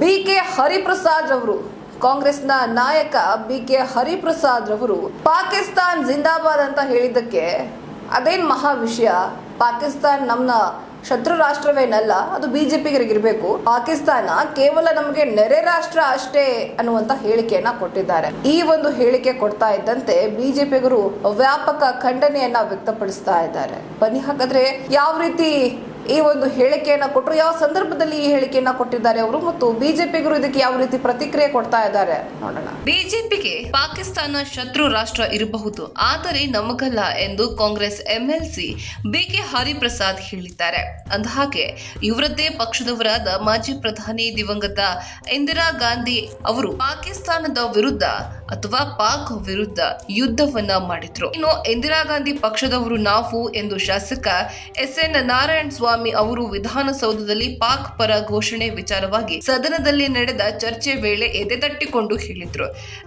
B K Hariprasad ರವರು, ಕಾಂಗ್ರೆಸ್ನ ನಾಯಕ ಬಿ ಕೆ ಹರಿಪ್ರಸಾದ್ ರವರು ಪಾಕಿಸ್ತಾನ್ ಜಿಂದಾಬಾದ್ ಅಂತ ಹೇಳಿದ್ದಕ್ಕೆ ಅದೇನ್ ಮಹಾ ವಿಷಯ? ಪಾಕಿಸ್ತಾನ್ ನಮ್ಮ ಶತ್ರು ರಾಷ್ಟ್ರವೇನಲ್ಲ, ಅದು ಬಿಜೆಪಿಗರಿಗಿರ್ಬೇಕು ಪಾಕಿಸ್ತಾನ ಕೇವಲ ನಮಗೆ ನೆರೆ ರಾಷ್ಟ್ರ ಅಷ್ಟೇ ಅನ್ನುವಂತ ಹೇಳಿಕೆಯನ್ನ ಕೊಟ್ಟಿದ್ದಾರೆ. ಈ ಒಂದು ಹೇಳಿಕೆ ಕೊಡ್ತಾ ಇದ್ದಂತೆ ಬಿಜೆಪಿಗರು ವ್ಯಾಪಕ ಖಂಡನೆಯನ್ನ ವ್ಯಕ್ತಪಡಿಸ್ತಾ ಇದ್ದಾರೆ. ಬನ್ನಿ ಹಾಗಾದ್ರೆ ಯಾವ ರೀತಿ ಈ ಒಂದು ಹೇಳಿಕೆಯನ್ನ ಕೊಟ್ಟರು. ಯಾವ ಸಂದರ್ಭದಲ್ಲಿ ಈ ಹೇಳಿಕೆಯನ್ನ ಕೊಟ್ಟಿದ್ದಾರೆ ಅವರು ಮತ್ತು ಬಿಜೆಪಿಗರು ಇದಕ್ಕೆ ಯಾವ ರೀತಿ ಪ್ರತಿಕ್ರಿಯೆ ಕೊಡ್ತಾ ಇದ್ದಾರೆ ನೋಡೋಣ. ಬಿಜೆಪಿಗೆ ಪಾಕಿಸ್ತಾನ ಶತ್ರು ರಾಷ್ಟ್ರ ಇರಬಹುದು, ಆದರೆ ನಮಗಲ್ಲ ಎಂದು ಕಾಂಗ್ರೆಸ್ ಎಂಎಲ್ಸಿ ಬಿಕೆ ಹರಿಪ್ರಸಾದ್ ಹೇಳಿದ್ದಾರೆ. ಅಂದಹಾಗೆ, ಇವರದ್ದೇ ಪಕ್ಷದವರಾದ ಮಾಜಿ ಪ್ರಧಾನಿ ದಿವಂಗತ ಇಂದಿರಾ ಗಾಂಧಿ ಅವರು ಪಾಕಿಸ್ತಾನದ ವಿರುದ್ಧ ಅಥವಾ ಪಾಕ್ ವಿರುದ್ಧ ಯುದ್ಧವನ್ನ ಮಾಡಿದ್ರು. ಇನ್ನು ಇಂದಿರಾ ಗಾಂಧಿ ಪಕ್ಷದವರು ನಾವು ಎಂದು ಶಾಸಕ ಎಸ್ ಎನ್ ನಾರಾಯಣ ಸ್ವಾಮಿ ಅವರು ವಿಧಾನಸೌಧದಲ್ಲಿ ಪಾಕ್ ಪರ ಘೋಷಣೆ ವಿಚಾರವಾಗಿ ಸದನದಲ್ಲಿ ನಡೆದ ಚರ್ಚೆ ವೇಳೆ ಎದೆತಟ್ಟಿಕೊಂಡು ಹೇಳಿದ್ರು.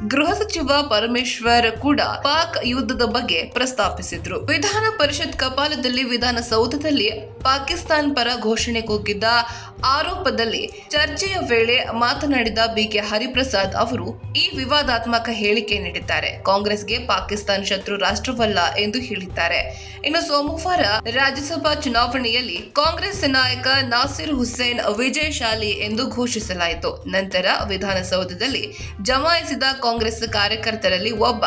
ಗೃಹ ಸಚಿವ ಪರಮೇಶ್ವರ್ ಕೂಡ ಪಾಕ್ ಯುದ್ಧದ ಬಗ್ಗೆ ಪ್ರಸ್ತಾಪಿಸಿದ್ರು. ವಿಧಾನ ಪರಿಷತ್ ಕಪಾಲದಲ್ಲಿ ವಿಧಾನಸೌಧದಲ್ಲಿ ಪಾಕಿಸ್ತಾನ್ ಪರ ಘೋಷಣೆ ಕೂಗಿದ್ದ ಆರೋಪದಲ್ಲಿ ಚರ್ಚೆಯ ವೇಳೆ ಮಾತನಾಡಿದ ಬಿಕೆ ಹರಿಪ್ರಸಾದ್ ಅವರು ಈ ವಿವಾದಾತ್ಮಕ ಹೇಳಿಕೆ ನೀಡಿದ್ದಾರೆ. ಕಾಂಗ್ರೆಸ್ಗೆ ಪಾಕಿಸ್ತಾನ ಶತ್ರು ರಾಷ್ಟ್ರವಲ್ಲ ಎಂದು ಹೇಳಿದ್ದಾರೆ. ಇನ್ನು ಸೋಮವಾರ ರಾಜ್ಯಸಭಾ ಚುನಾವಣೆಯಲ್ಲಿ ಕಾಂಗ್ರೆಸ್ ನಾಯಕ ನಾಸಿರ್ ಹುಸೇನ್ ವಿಜಯಶಾಲಿ ಎಂದು ಘೋಷಿಸಲಾಯಿತು. ನಂತರ ವಿಧಾನಸೌಧದಲ್ಲಿ ಜಮಾಯಿಸಿದ ಕಾಂಗ್ರೆಸ್ ಕಾರ್ಯಕರ್ತರಲ್ಲಿ ಒಬ್ಬ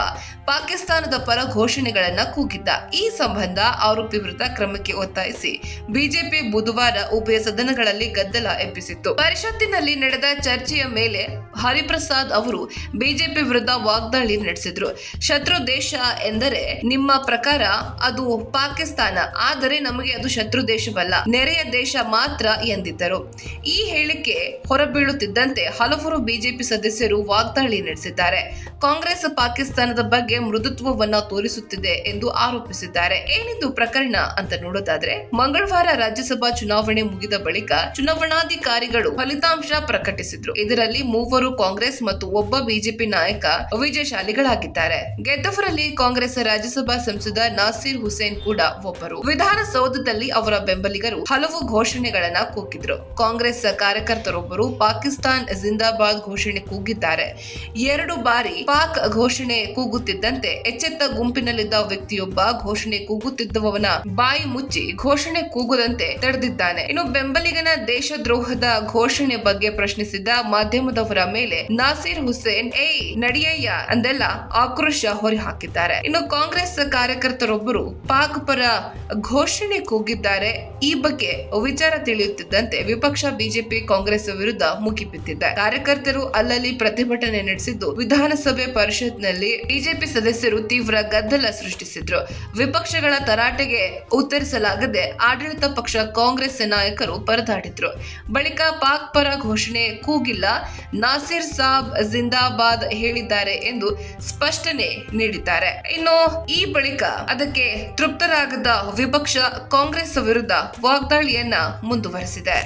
ಪಾಕಿಸ್ತಾನದ ಪರ ಘೋಷಣೆಗಳನ್ನು ಕೂಗಿದ್ದ. ಈ ಸಂಬಂಧ ಆರೋಪಿ ವಿರುದ್ಧ ಕ್ರಮಕ್ಕೆ ಒತ್ತಾಯಿಸಿ ಬಿಜೆಪಿ ಬುಧವಾರ ಉಭಯ ಸದನಗಳಲ್ಲಿ ಗದ್ದಲ ಎಬ್ಬಿಸಿತ್ತು. ಪರಿಷತ್ತಿನಲ್ಲಿ ನಡೆದ ಚರ್ಚೆಯ ಮೇಲೆ ಹರಿಪ್ರಸಾದ್ ಅವರು ಬಿಜೆಪಿ ವಿರುದ್ಧ ವಾಗ್ದಾಳಿ ನಡೆಸಿದ್ರು. ಶತ್ರು ದೇಶ ಎಂದರೆ ನಿಮ್ಮ ಪ್ರಕಾರ ಅದು ಪಾಕಿಸ್ತಾನ, ಆದರೆ ನಮಗೆ ಅದು ಶತ್ರು ದೇಶವಲ್ಲ, ನೆರೆಯ ದೇಶ ಮಾತ್ರ ಎಂದಿದ್ದರು. ಈ ಹೇಳಿಕೆ ಹೊರಬೀಳುತ್ತಿದ್ದಂತೆ ಹಲವರು ಬಿಜೆಪಿ ಸದಸ್ಯರು ವಾಗ್ದಾಳಿ ನಡೆಸಿದ್ದಾರೆ. ಕಾಂಗ್ರೆಸ್ ಪಾಕಿಸ್ತಾನದ ಬಗ್ಗೆ ಮೃದುತ್ವವನ್ನ ತೋರಿಸುತ್ತಿದೆ ಎಂದು ಆರೋಪಿಸಿದ್ದಾರೆ. ಏನಿದು ಪ್ರಕರಣ ಅಂತ ನೋಡೋದಾದ್ರೆ, ಮಂಗಳವಾರ ರಾಜ್ಯಸಭಾ ಚುನಾವಣೆ ಮುಗಿದ ಬಳಿಕ ಚುನಾವಣಾಧಿಕಾರಿಗಳು ಫಲಿತಾಂಶ ಪ್ರಕಟಿಸಿದ್ರು. ಇದರಲ್ಲಿ ಮೂವರು ಕಾಂಗ್ರೆಸ್ ಮತ್ತು ಒಬ್ಬ ಬಿಜೆಪಿ ನಾಯಕ ವಿಜಯಶಾಲಿಗಳಾಗಿದ್ದಾರೆ. ಗೆದ್ದವರಲ್ಲಿ ಕಾಂಗ್ರೆಸ್ ರಾಜ್ಯಸಭಾ ಸಂಸದ ನಾಸೀರ್ ಹುಸೇನ್ ಕೂಡ ಒಬ್ಬರು. ವಿಧಾನಸೌಧದಲ್ಲಿ ಅವರ ಬೆಂಬಲಿಗರು ಹಲವು ಘೋಷಣೆಗಳನ್ನ ಕೂಗಿದ್ರು ಕಾಂಗ್ರೆಸ್ ಕಾರ್ಯಕರ್ತರೊಬ್ಬರು ಪಾಕಿಸ್ತಾನ್ ಜಿಂದಾಬಾದ್ ಘೋಷಣೆ ಕೂಗಿದ್ದಾರೆ. ಎರಡು ಬಾರಿ ಪಾಕ್ ಘೋಷಣೆ ಕೂಗುತ್ತಿದ್ದಂತೆ ಎಚ್ಚೆತ್ತ ಗುಂಪಿನಲ್ಲಿದ್ದ ವ್ಯಕ್ತಿಯೊಬ್ಬ ಘೋಷಣೆ ಕೂಗುತ್ತಿದ್ದವನ ಬಾಯಿ ಮುಚ್ಚಿ ಘೋಷಣೆ ಕೂಗದಂತೆ ತಡೆದಿದ್ದಾನೆ. ಇನ್ನು ಬೆಂಬಲಿಗನ ದೇಶದ್ರೋಹದ ಘೋಷಣೆ ಬಗ್ಗೆ ಪ್ರಶ್ನಿಸಿದ ಮಾಧ್ಯಮದವರ ಮೇಲೆ ನಾಸೀರ್ ಹುಸೇನ್ ಏಯ್ ನಡಿಯಯ್ಯ ಅಂದೆಲ್ಲ ಆಕ್ರೋಶ ಹೊರಹಾಕಿದ್ದಾರೆ. ಇನ್ನು ಕಾಂಗ್ರೆಸ್ ಕಾರ್ಯಕರ್ತರೊಬ್ಬರು ಪಾಕ್ ಪರ ಘೋಷಣೆ ಕೂಗಿದ್ದಾರೆ. ಈ ಬಗ್ಗೆ ವಿಚಾರ ತಿಳಿಯುತ್ತಿದ್ದಂತೆ ವಿಪಕ್ಷ ಬಿಜೆಪಿ ಕಾಂಗ್ರೆಸ್ ವಿರುದ್ಧ ಮುಗಿಬಿದ್ದಿದ್ದಾರೆ ಕಾರ್ಯಕರ್ತರು ಅಲ್ಲಲ್ಲಿ ಪ್ರತಿಭಟನೆ ನಡೆಸಿದ್ದು ವಿಧಾನಸಭೆ ಪರಿಷತ್ನಲ್ಲಿ ಬಿಜೆಪಿ ಸದಸ್ಯರು ತೀವ್ರ ಗದ್ದಲ ಸೃಷ್ಟಿಸಿದ್ರು. ವಿಪಕ್ಷಗಳ ತರಾಟೆಗೆ ಉತ್ತರಿಸಲಾಗದೆ ಆಡಳಿತ ಪಕ್ಷ ಕಾಂಗ್ರೆಸ್ ನಾಯಕರು ಪರದಾಡಿದ್ರು. ಬಳಿಕ ಪಾಕ್ ಪರ ಘೋಷಣೆ ಕೂಗಿಲ್ಲ. ನಾಸಿರ್ ಸಾಬ್ ಜಿಂದಾಬಾದ್ ಹೇಳಿದ್ದಾರೆ ಎಂದು ಸ್ಪಷ್ಟನೆ ನೀಡಿದ್ದಾರೆ. ಇನ್ನು ಈ ಬಳಿಕ ಅದಕ್ಕೆ ತೃಪ್ತರಾಗದ ವಿಪಕ್ಷ ಕಾಂಗ್ರೆಸ್ ವಿರುದ್ಧ ವಾಗ್ದಾಳಿಯನ್ನ ಮುಂದುವರೆಸಿದೆ.